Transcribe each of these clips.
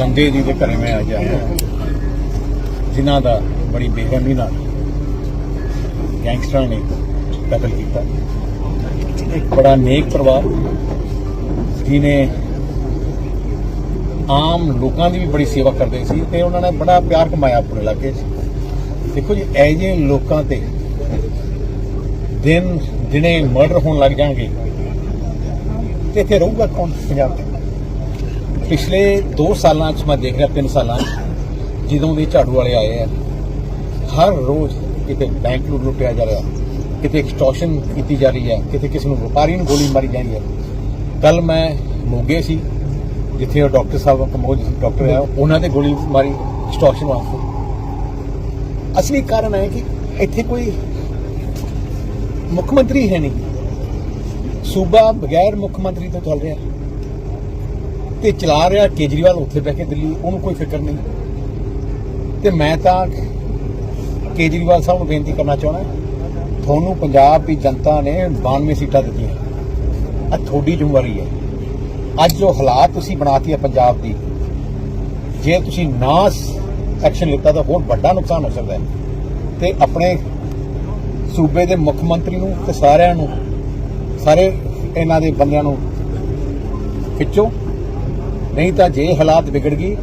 ਸੰਜੇ ਜੀ ਦੇ ਘਰੇ ਮੈਂ ਅੱਜ ਆਇਆ। ਜਿਨ੍ਹਾਂ ਦਾ ਬੜੀ ਬੇਰਹਿਮੀ ਨਾਲ ਗੈਂਗਸਟਰਾਂ ਨੇ ਕਤਲ ਕੀਤਾ। ਇੱਕ ਬੜਾ ਨੇਕ ਪਰਿਵਾਰ ਜਿਨੇ ਆਮ ਲੋਕਾਂ ਦੀ ਵੀ ਬੜੀ ਸੇਵਾ ਕਰਦੇ ਸੀ ਤੇ ਉਹਨਾਂ ਨੇ ਬੜਾ ਪਿਆਰ ਕਮਾਇਆ ਆਪਣੇ ਇਲਾਕੇ 'ਚ। ਦੇਖੋ ਜੀ ਐ ਜਿਹੇ ਲੋਕਾਂ ਤੇ ਦਿਨ ਦਿਨੇ ਮਰਡਰ ਹੋਣ ਲੱਗ ਜਾਣਗੇ, ਤੇ ਇੱਥੇ ਰਹੂਗਾ ਕੌਣ ਪੰਜਾਬ 'ਚ? ਪਿਛਲੇ 2 ਸਾਲਾਂ 'ਚ ਮੈਂ ਦੇਖ ਰਿਹਾ 3 ਸਾਲਾਂ 'ਚ, ਜਦੋਂ ਦੇ ਝਾੜੂ ਵਾਲੇ ਆਏ ਆ, ਹਰ ਰੋਜ਼ ਕਿਤੇ ਬੈਂਕ ਨੂੰ ਲੁੱਟਿਆ ਜਾ ਰਿਹਾ, ਕਿਤੇ ਐਕਸਟੋਰਸ਼ਨ ਕੀਤੀ ਜਾ ਰਹੀ ਹੈ, ਕਿਤੇ ਕਿਸੇ ਨੂੰ ਵਪਾਰੀ ਨੂੰ ਗੋਲੀ ਮਾਰੀ ਜਾ ਰਹੀ ਹੈ। ਕੱਲ ਮੈਂ ਮੋਗੇ ਸੀ, ਜਿੱਥੇ ਉਹ ਡਾਕਟਰ ਸਾਹਿਬ ਕੰਬੋਜ ਡਾਕਟਰ ਹੈ ਉਹਨਾਂ ਤੇ ਗੋਲੀ ਮਾਰੀ ਐਕਸਟੋਰਸ਼ਨ ਵਾਸਤੇ। ਅਸਲੀ ਕਾਰਨ ਹੈ ਕਿ ਇੱਥੇ ਕੋਈ ਮੁੱਖ ਮੰਤਰੀ ਹੈ ਨਹੀਂ। ਸੂਬਾ ਬਗੈਰ ਮੁੱਖ ਮੰਤਰੀ ਤੋਂ ਚੱਲ ਰਿਹਾ। ਤੇ ਚਲਾ ਰਿਹਾ ਕੇਜਰੀਵਾਲ ਉੱਥੇ ਬਹਿ ਕੇ ਦਿੱਲੀ, ਉਹਨੂੰ ਕੋਈ ਫਿਕਰ ਨਹੀਂ। ਤੇ ਮੈਂ ਤਾਂ ਕੇਜਰੀਵਾਲ ਸਾਹਿਬ ਨੂੰ ਬੇਨਤੀ ਕਰਨਾ ਚਾਹੁੰਦਾ ਤੁਹਾਨੂੰ ਪੰਜਾਬ ਦੀ ਜਨਤਾ ਨੇ 92 ਸੀਟਾਂ ਦਿੱਤੀਆਂ। ਆ ਤੁਹਾਡੀ ਜ਼ਿੰਮੇਵਾਰੀ ਹੈ। ਅੱਜ ਜੋ ਹਾਲਾਤ ਤੁਸੀਂ ਬਣਾਤੀ ਹੈ ਪੰਜਾਬ ਦੀ, ਜੇ ਤੁਸੀਂ ਨਾ ਐਕਸ਼ਨ ਲਿੱਤਾ ਤਾਂ ਹੋਰ ਵੱਡਾ ਨੁਕਸਾਨ ਹੋ ਸਕਦਾ ਹੈ। ਤੇ ਆਪਣੇ ਸੂਬੇ ਦੇ ਮੁੱਖ ਮੰਤਰੀ ਨੂੰ ਤੇ ਸਾਰਿਆਂ ਨੂੰ, ਸਾਰੇ ਇਹਨਾਂ ਦੇ ਬੰਦਿਆਂ ਨੂੰ ਖਿੱਚੋ। ਨਹੀਂ ਤਾਂ ਜੇ ਹਾਲਾਤ ਵਿਗੜ ਗਈ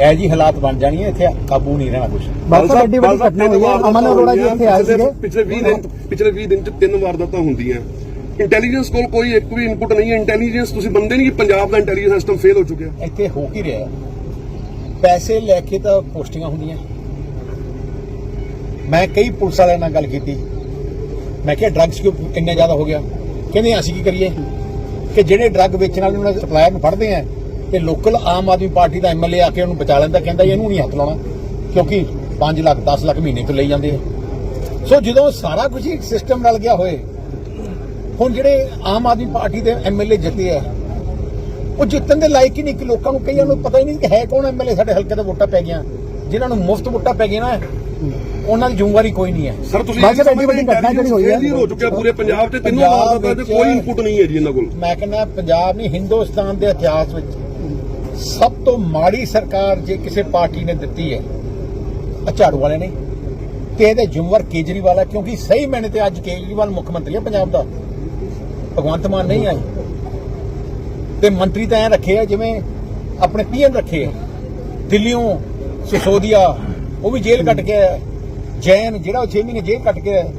ਐ ਜੀ ਹਾਲਾਤ ਬਣ ਜਾਣੀ ਹੈ ਇੱਥੇ ਕਾਬੂ ਨਹੀਂ ਰਹਿਣਾ ਕੁਛ। ਬਹੁਤ ਵੱਡੀ ਵੱਡੀ ਘਟਨਾ ਹੋਈ ਹੈ ਅਮਨ ਅਰੋੜਾ ਜੀ ਇੱਥੇ ਆਏ ਸੀਗੇ। ਪਿਛਲੇ 20 ਦਿਨ ਪਿਛਲੇ 20 ਦਿਨ ਚ ਤਿੰਨ ਵਾਰਦਾਤਾਂ ਹੁੰਦੀਆਂ। ਇੰਟੈਲੀਜੈਂਸ ਕੋਲ ਕੋਈ ਇੱਕ ਵੀ ਇਨਪੁਟ ਨਹੀਂ ਹੈ। ਇੰਟੈਲੀਜੈਂਸ ਤੁਸੀਂ ਮੰਨਦੇ ਨਹੀਂ ਕਿ ਪੰਜਾਬ ਦਾ ਇੰਟੈਲੀਜੈਂਸ ਸਿਸਟਮ ਫੇਲ ਹੋ ਚੁੱਕਿਆ। ਇੱਥੇ ਹੋ ਕੀ ਰਿਹਾ? ਪੈਸੇ ਲੈ ਕੇ ਤਾਂ ਪੋਸਟਿੰਗਾਂ ਹੁੰਦੀਆਂ। ਮੈਂ ਕਈ ਪੁਲਿਸ ਵਾਲਿਆਂ ਨਾਲ ਗੱਲ ਕੀਤੀ। ਮੈਂ ਕਿਹਾ ਡਰੱਗਸ ਕਿਉਂ ਇੰਨੇ ਜ਼ਿਆਦਾ ਹੋ ਗਿਆ? ਕਹਿੰਦੇ ਅਸੀਂ ਕੀ ਕਰੀਏ? ਕਿ ਜਿਹੜੇ ਡਰੱਗ ਵੇਚਣ ਵਾਲੇ ਉਹਨਾਂ ਦੇ ਸਪਲਾਇਰ ਨੂੰ ਫੜਦੇ ਆ ਤੇ ਲੋਕਲ ਆਮ ਆਦਮੀ ਪਾਰਟੀ ਦਾ ਐਮਐਲਏ ਆ ਕੇ ਉਹਨੂੰ ਬਚਾ ਲੈਂਦਾ ਕਹਿੰਦਾ ਇਹਨੂੰ ਨਹੀਂ ਹੱਥ ਲਾਉਣਾ ਕਿਉਂਕਿ 5 ਲੱਖ 10 ਲੱਖ ਮਹੀਨੇ ਤੋਂ ਲਈ ਜਾਂਦੇ ਆ। ਸੋ ਜਦੋਂ ਸਾਰਾ ਕੁਝ ਇੱਕ ਸਿਸਟਮ ਰਲ ਗਿਆ ਹੋਏ ਹੁਣ ਜਿਹੜੇ ਆਮ ਆਦਮੀ ਪਾਰਟੀ ਦੇ ਐਮਐਲਏ ਜਿੱਤੇ ਆ ਉਹ ਜਿੱਤਣ ਦੇ ਲਾਇਕ ਹੀ ਨਹੀਂ ਕਿ ਲੋਕਾਂ ਨੂੰ ਕਈਆਂ ਨੂੰ ਪਤਾ ਹੀ ਨਹੀਂ ਕਿ ਹੈ ਕੌਣ ਐਮਐਲਏ ਸਾਡੇ ਹਲਕੇ ਦਾ ਵੋਟਾਂ ਪੈ ਗਈਆਂ। ਜਿਨ੍ਹਾਂ ਨੂੰ ਮੁਫਤ ਵੋਟਾਂ ਪੈ ਗਈਆਂ ਨਾ ਉਹਨਾਂ ਦੀ ਜ਼ਿੰਮੇਵਾਰੀ ਕੋਈ ਨਹੀਂ ਹੈ। ਸਰ ਤੁਸੀਂ ਬਸ ਵੱਡੀ ਵੱਡੀ ਘਟਨਾ ਜਿਹੜੀ ਹੋਈ ਹੈ। ਹੋ ਚੁੱਕਿਆ ਪੂਰੇ ਪੰਜਾਬ ਤੇ ਤਿੰਨੋਂ ਤੇ ਵਿੱਚ- ਕੋਈ ਇਨਪੁਟ ਨਹੀਂ ਹੈ ਜੀ ਇਹਨਾਂ ਕੋਲ। ਮੈਂ ਕਹਿੰਦਾ ਪੰਜਾਬ ਨਹੀਂ ਹਿੰਦੁਸਤਾਨ ਦੇ ਇਤਿਹਾਸ ਵਿੱਚ। ਸਭ ਤੋਂ ਮਾੜੀ ਸਰਕਾਰ ਜੇ ਕਿਸੇ ਪਾਰਟੀ ਨੇ ਦਿੱਤੀ ਹੈ ਝਾੜੂ ਵਾਲੇ ਨੇ। ਤੇ ਇਹਦੇ ਜ਼ਿੰਮੇਵਾਰ ਕੇਜਰੀਵਾਲ ਹੈ ਕਿਉਂਕਿ ਸਹੀ ਮੈਨੇ ਤੇ ਅੱਜ ਕੇਜਰੀਵਾਲ ਮੁੱਖ ਮੰਤਰੀ ਹੈ ਪੰਜਾਬ ਦਾ। ਭਗਵੰਤ ਮਾਨ ਨਹੀਂ ਆਏ। ਤੇ ਮੰਤਰੀ ਤਾਂ ਐ ਰੱਖੇ ਆ, ਜਿਵੇਂ ਆਪਣੇ ਪੀਐਮ ਰੱਖੇ ਆ। ਦਿੱਲੀੋਂ ਸਿਸੋਦੀਆ, ਉਹ ਵੀ ਜੇਲ੍ਹ ਕੱਟ ਕੇ ਆਇਆ ਜੈਨ, ਜਿਹੜਾ ਉਹ 6 ਮਹੀਨੇ ਜੇਲ੍ਹ ਕੱਟ ਕੇ ਆਇਆ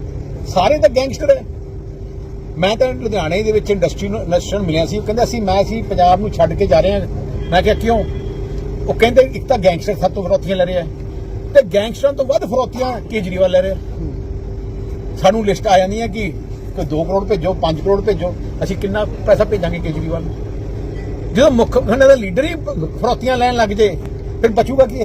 ਸਾਰੇ ਤਾਂ ਗੈਂਗਸਟਰ ਹੈ ਮੈਂ ਤਾਂ ਲੁਧਿਆਣੇ ਦੇ ਵਿੱਚ ਇੰਡਸਟਰੀ ਨੂੰ ਨੈਸ਼ਨਲ ਮਿਲਿਆ ਸੀ। ਉਹ ਕਹਿੰਦਾ ਸੀ, ਮੈਂ ਸੀ ਪੰਜਾਬ ਨੂੰ ਛੱਡ ਕੇ ਜਾ ਰਹੇ। ਹਾਂ ਮੈਂ ਕਿਹਾ, ਕਿਉਂ? ਉਹ ਕਹਿੰਦੇ, ਇੱਕ ਤਾਂ ਗੈਂਗਸਟਰ ਸਭ ਤੋਂ ਫਰੋਤੀਆਂ ਲੈ ਰਿਹਾ ਤੇ ਗੈਂਗਸਟਰਾਂ ਤੋਂ ਵੱਧ ਫਰੋਤੀਆਂ ਕੇਜਰੀਵਾਲ ਲੈ ਰਿਹਾ ਸਾਨੂੰ ਲਿਸਟ ਆ ਜਾਂਦੀ ਹੈ ਕਿ ਕੋਈ 2 ਕਰੋੜ ਭੇਜੋ 5 ਕਰੋੜ ਭੇਜੋ, ਅਸੀਂ ਕਿੰਨਾ ਪੈਸਾ ਭੇਜਾਂਗੇ ਕੇਜਰੀਵਾਲ ਨੂੰ? ਜਦੋਂ ਮੁੱਖ ਉਹਨਾਂ ਦਾ ਲੀਡਰ ਹੀ ਫਰੋਤੀਆਂ ਲੈਣ ਲੱਗ ਜੇ, ਫਿਰ ਬਚੂਗਾ ਕੀ